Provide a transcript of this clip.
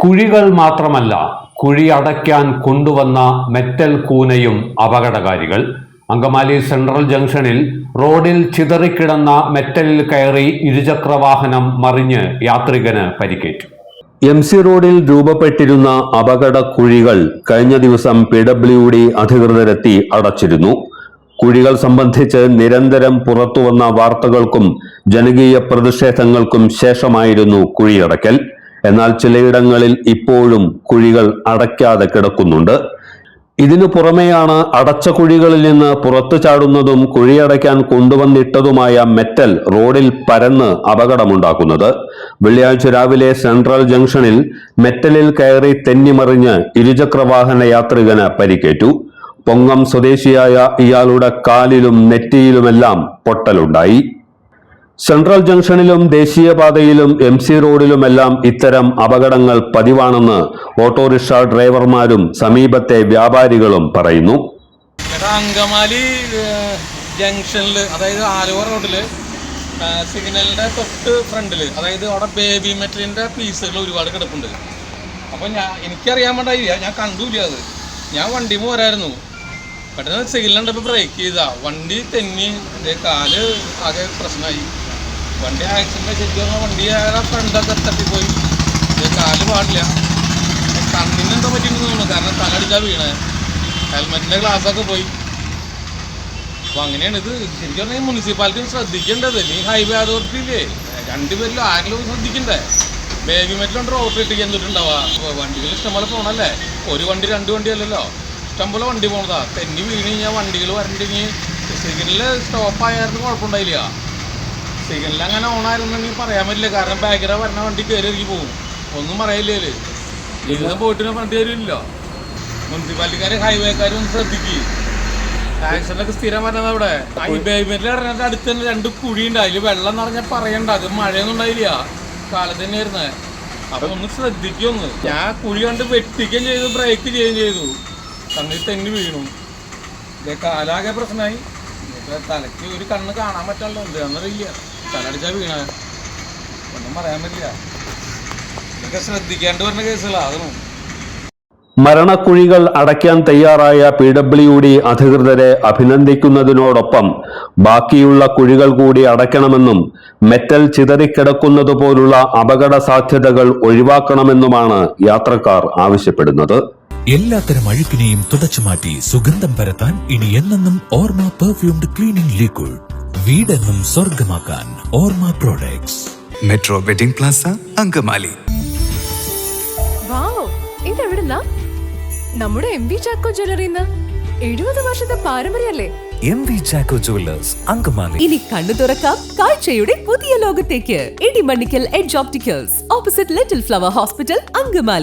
കുഴികൾ മാത്രമല്ല കുഴി അടയ്ക്കാൻ കൊണ്ടുവന്ന മെറ്റൽ കൂനയും അപകടകാരികൾ. അങ്കമാലി സെൻട്രൽ ജംഗ്ഷനിൽ റോഡിൽ ചിതറിക്കിടന്ന മെറ്റലിൽ കയറി ഇരുചക്രവാഹനം മറിഞ്ഞ് യാത്രികന് പരിക്കേറ്റു. എം സി റോഡിൽ രൂപപ്പെട്ടിരുന്ന അപകട കുഴികൾ കഴിഞ്ഞ ദിവസം പി ഡബ്ല്യു ഡി അധികൃതരെത്തി അടച്ചിരുന്നു. കുഴികൾ സംബന്ധിച്ച് നിരന്തരം പുറത്തുവന്ന വാർത്തകൾക്കും ജനകീയ പ്രതിഷേധങ്ങൾക്കും ശേഷമായിരുന്നു കുഴിയടയ്ക്കൽ. എന്നാൽ ചിലയിടങ്ങളിൽ ഇപ്പോഴും കുഴികൾ അടയ്ക്കാതെ കിടക്കുന്നുണ്ട്. ഇതിനു പുറമെയാണ് അടച്ച കുഴികളിൽ നിന്ന് പുറത്തു ചാടുന്നതും കുഴിയടയ്ക്കാൻ കൊണ്ടുവന്നിട്ടതുമായ മെറ്റൽ റോഡിൽ പരന്ന് അപകടമുണ്ടാക്കുന്നത്. വെള്ളിയാഴ്ച രാവിലെ സെൻട്രൽ ജംഗ്ഷനിൽ മെറ്റലിൽ കയറി തെന്നിമറിഞ്ഞ് ഇരുചക്രവാഹന യാത്രികന് പരിക്കേറ്റു. പൊങ്ങം സ്വദേശിയായ ഇയാളുടെ കാലിലും നെറ്റിയിലുമെല്ലാം പൊട്ടലുണ്ടായി. സെൻട്രൽ ജംഗ്ഷനിലും ദേശീയപാതയിലും എം സി റോഡിലുമെല്ലാം ഇത്തരം അപകടങ്ങൾ പതിവാണെന്ന് ഓട്ടോറിക്ഷ ഡ്രൈവർമാരും സമീപത്തെ വ്യാപാരികളും പറയുന്നു. അങ്കമാലി ജംഗ്ഷനിൽ അതായത് ആലുവ റോഡിൽ സിഗ്നലിന്റെ തൊട്ട് ഫ്രണ്ടിൽ അതായത് അവിടെ ബേബി മെറ്റലിന്റെ പീസുകൾ ഒരുപാട് കിടപ്പുണ്ട്. അപ്പോൾ ഞാൻ എനിക്കറിയാൻ വേണ്ടായില്ല ഞാൻ കണ്ടൂല അത്. ഞാൻ വണ്ടി പോരായിരുന്നു. പെട്ടെന്ന് സിഗ്നൽ കണ്ടപ്പോൾ ബ്രേക്ക് ചെയ്താ. വണ്ടി തെന്നി കാൽ ആകെ പ്രശ്നമായി. വണ്ടി ആക്സിഡന്റ് ശരിക്കും വണ്ടി അയാളെ ഫ്രണ്ടൊക്കെ തട്ടിപ്പോയി. കാൽ പാടില്ല. കണ്ണിന് എന്താ പറ്റിയെന്ന് തോന്നുന്നു. കാരണം തലടിച്ചാൽ വീണേ. ഹെൽമെറ്റിന്റെ ഗ്ലാസ്സൊക്കെ പോയി. അപ്പോൾ അങ്ങനെയാണ് ഇത്. ശരിക്കും പറഞ്ഞാൽ മുനിസിപ്പാലിറ്റി ശ്രദ്ധിക്കേണ്ടത്. നീ ഹൈവേ അതോറിറ്റി ഇല്ലേ? രണ്ടുപേരിലും ആരെങ്കിലും ശ്രദ്ധിക്കണ്ടേ? ബേബി മെറ്റിലുണ്ട് റോഡ് ഇട്ടിക്ക് എന്തിട്ടുണ്ടാവുക വണ്ടികൾ ഇഷ്ടംപോലെ പോകണല്ലേ ഒരു വണ്ടി രണ്ട് വണ്ടി അല്ലല്ലോ. ഇഷ്ടംപോലെ വണ്ടി പോണതാ. തെന്നി വീണ് കഴിഞ്ഞാൽ വണ്ടികൾ വരണ്ടെങ്കിൽ സിഗ്നലിൽ സ്റ്റോപ്പായിരുന്നു കുഴപ്പമുണ്ടായില്ല. സിഗ്നലിൽ അങ്ങനെ ഓണായിരുന്നെങ്കിൽ പറയാൻ പറ്റില്ല. കാരണം ബാക്കിലെ വരണ വണ്ടി കയറി ഇറങ്ങി പോകും. ഒന്നും പറയില്ലേ ജീവിതം പോയിട്ട് വണ്ടി തരില്ലല്ലോ മുനിസിപ്പാലിറ്റിക്കാര് ഹൈവേക്കാരും ഒന്ന് ശ്രദ്ധിക്കും. ആക്സിഡന്റ് സ്ഥിരം വരുന്നത് അവിടെ ബേബിമെറ്റിൽ ഇറങ്ങിയിട്ട് അടുത്ത് തന്നെ രണ്ട് കുഴിയുണ്ട്. അതിൽ വെള്ളം നിറഞ്ഞാൽ പറയണ്ട. അത് മഴയൊന്നും ഉണ്ടായില്ല. കാലത്ത് തന്നെയായിരുന്നേ. അപ്പൊ ഒന്ന് ശ്രദ്ധിക്കൊന്ന് ഞാൻ കുഴി കണ്ട് വെട്ടിക്കുകയും ചെയ്തു ബ്രേക്ക് ചെയ്യുകയും ചെയ്തു. തന്നിൽ തെന്നി വീണു. ഇതേ കാലാകെ പ്രശ്നമായി. തലയ്ക്ക് ഒരു കണ്ണ് കാണാൻ പറ്റാണല്ലോ എന്താണെന്നറിയില്ല തലടിച്ചാൽ വീണ. ഒന്നും പറയാൻ പറ്റില്ല. ഇതൊക്കെ ശ്രദ്ധിക്കേണ്ടി വരുന്ന കേസുകളാ അതൊന്നും. മരണക്കുഴികൾ അടയ്ക്കാൻ തയ്യാറായ പി ഡബ്ല്യു ഡി അധികൃതരെ അഭിനന്ദിക്കുന്നതിനോടൊപ്പം ബാക്കിയുള്ള കുഴികൾ കൂടി അടയ്ക്കണമെന്നും മെറ്റൽ ചിതറിക്കിടക്കുന്നതുപോലുള്ള അപകട സാധ്യതകൾ ഒഴിവാക്കണമെന്നുമാണ് യാത്രക്കാർ ആവശ്യപ്പെടുന്നത്. എല്ലാത്തരം അഴുക്കിനെയും തുടച്ചുമാറ്റി സുഗന്ധം പരത്താൻ ഇനി എന്നെന്നും ഓർമ്മ പെർഫ്യൂംഡ് ക്ലീനിംഗ് ലിക്വിഡ്. വീടെന്നും സ്വർഗമാക്കാൻ Orma products. Metro wedding plaza Angamaly. ഇതെവിടുന്നാ? നമ്മുടെ എം വി ചാക്കോ ജ്വല്ലറിന്ന് എഴുപത് വർഷത്തെ പാരമ്പര്യല്ലേ M V Chacko jewellers Angamaly. ഇനി കണ്ണു തുറക്കാം കാഴ്ചയുടെ പുതിയ ലോകത്തേക്ക്. Idimannickal edge opticals opposite little flower hospital Angamaly.